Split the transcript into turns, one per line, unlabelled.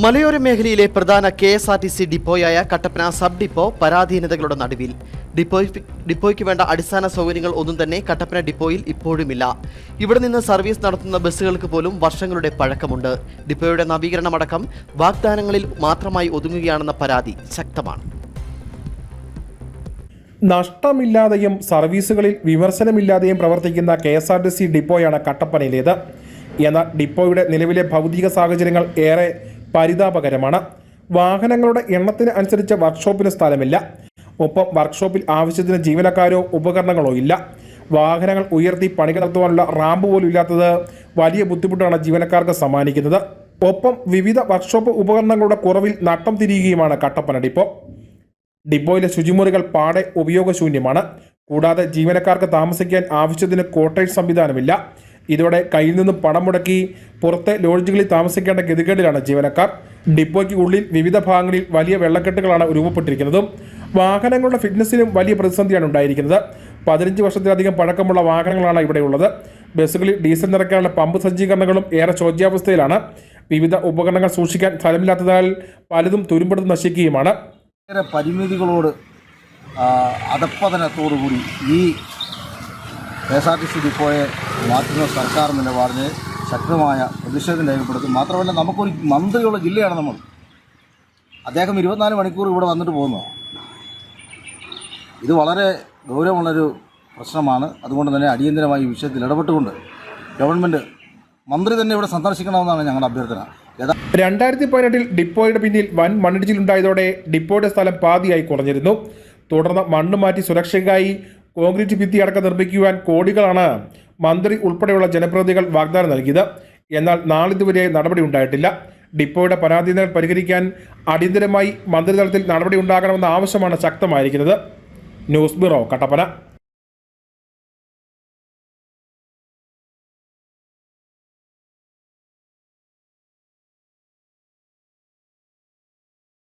മലയോര മേഖലയിലെ പ്രധാന K S R T C ഡിപ്പോയായ Kattappana sub depot പരാധീനതകളുടെ നടുവിൽ. ഡിപ്പോയ് ഡിപ്പോയ്ക്ക് വേണ്ട അടിസ്ഥാന സൗകര്യങ്ങൾ ഒന്നും തന്നെ കട്ടപ്പന ഡിപ്പോയിൽ ഇപ്പോഴുമില്ല. ഇവിടെ നിന്ന് സർവീസ് നടത്തുന്ന ബസ്സുകൾക്ക് പോലും വർഷങ്ങളുടെ പഴക്കമുണ്ട്. ഡിപ്പോയുടെ നവീകരണമടക്കം വാഗ്ദാനങ്ങളിൽ മാത്രമായി ഒതുങ്ങുകയാണെന്ന പരാതി ശക്തമാണ്.
നഷ്ടമില്ലാതെയും സർവീസുകളിൽ വിമർശനമില്ലാതെയും പ്രവർത്തിക്കുന്ന K S R T C ഡിപ്പോയാണ് കട്ടപ്പനയിലേത്. എന്നാൽ ഡിപ്പോയുടെ നിലവിലെ ഭൗതിക സാഹചര്യങ്ങൾ ഏറെ പരിതാപകരമാണ്. വാഹനങ്ങളുടെ എണ്ണത്തിന് അനുസരിച്ച് വർക്ക്ഷോപ്പിന് സ്ഥലമില്ല. ഒപ്പം വർക്ക്ഷോപ്പിൽ ആവശ്യത്തിന് ജീവനക്കാരോ ഉപകരണങ്ങളോ ഇല്ല. വാഹനങ്ങൾ ഉയർത്തി പണി നടത്തുവാനുള്ള റാമ്പ് പോലും ഇല്ലാത്തത് വലിയ ബുദ്ധിമുട്ടാണ് ജീവനക്കാർക്ക് സമ്മാനിക്കുന്നത്. ഒപ്പം വിവിധ വർക്ക്ഷോപ്പ് ഉപകരണങ്ങളുടെ കുറവിൽ നട്ടം തിരിയുകയുമാണ് കട്ടപ്പന ഡിപ്പോ. ഡിപ്പോയിലെ ശുചിമുറികൾ പാടെ ഉപയോഗശൂന്യമാണ്. കൂടാതെ ജീവനക്കാർക്ക് താമസിക്കാൻ ആവശ്യത്തിന് കോട്ടേജ് സംവിധാനമില്ല. ഇതോടെ കയ്യിൽ നിന്നും പണം മുടക്കി പുറത്തെ ലോഡ്ജുകളിൽ താമസിക്കേണ്ട ഗതികേടിലാണ് ജീവനക്കാർ. ഡിപ്പോയ്ക്ക് ഉള്ളിൽ വിവിധ ഭാഗങ്ങളിൽ വലിയ വെള്ളക്കെട്ടുകളാണ് രൂപപ്പെട്ടിരിക്കുന്നതും വാഹനങ്ങളുടെ ഫിറ്റ്നസിലും വലിയ പ്രതിസന്ധിയാണ് ഉണ്ടായിരിക്കുന്നത്. പതിനഞ്ച് വർഷത്തിലധികം പഴക്കമുള്ള വാഹനങ്ങളാണ് ഇവിടെയുള്ളത് ബസ്സുകളിൽ ഡീസൽ നിറയ്ക്കാനുള്ള പമ്പ് സജ്ജീകരണങ്ങളും ഏറെ ശോച്യാവസ്ഥയിലാണ്. വിവിധ ഉപകരണങ്ങൾ സൂക്ഷിക്കാൻ സ്ഥലമില്ലാത്തതിനാൽ പലതും തുരുമ്പെടുത്ത് നശിക്കുകയുമാണ്.
പരിമിതികളോട് അധപ്പതനത്തോടുകൂടി ഈ K S R T C ഡിപ്പോയെ മാറ്റുന്ന സർക്കാർ നിലപാടിനെ ശക്തമായ പ്രതിഷേധം രേഖപ്പെടുത്തും. മാത്രമല്ല നമുക്കൊരു മന്ത്രിയുള്ള ജില്ലയാണ് നമ്മൾ. അദ്ദേഹം ഇരുപത്തിനാല് മണിക്കൂർ ഇവിടെ വന്നിട്ട് പോകുന്നു. ഇത് വളരെ ഗൗരവമുള്ളൊരു പ്രശ്നമാണ്. അതുകൊണ്ട് തന്നെ അടിയന്തരമായി ഈ വിഷയത്തിൽ ഇടപെട്ടുകൊണ്ട് ഗവൺമെന്റ് മന്ത്രി തന്നെ ഇവിടെ സന്ദർശിക്കണമെന്നാണ് ഞങ്ങളുടെ അഭ്യർത്ഥന.
രണ്ടായിരത്തി പതിനെട്ടിൽ ഡിപ്പോയുടെ പിന്നിൽ വൻ മണ്ണിടിച്ചിലുണ്ടായതോടെ ഡിപ്പോയുടെ സ്ഥലം പാതിയായി കുറഞ്ഞിരുന്നു. തുടർന്ന് മണ്ണ് മാറ്റി സുരക്ഷയ്ക്കായി കോൺക്രീറ്റ് ഭിത്തി അടക്കം നിർമ്മിക്കുവാൻ കോടികളാണ് മന്ത്രി ഉൾപ്പെടെയുള്ള ജനപ്രതിനിധികൾ വാഗ്ദാനം നൽകിയത്. എന്നാൽ നാളിതുവരെ നടപടി ഉണ്ടായിട്ടില്ല. ഡിപ്പോയുടെ പരാതികൾ പരിഹരിക്കാൻ അടിയന്തരമായി മന്ത്രിതലത്തിൽ നടപടി ഉണ്ടാകണമെന്ന ആവശ്യമാണ് ശക്തമായിരിക്കുന്നത്. News bureau Kattappana.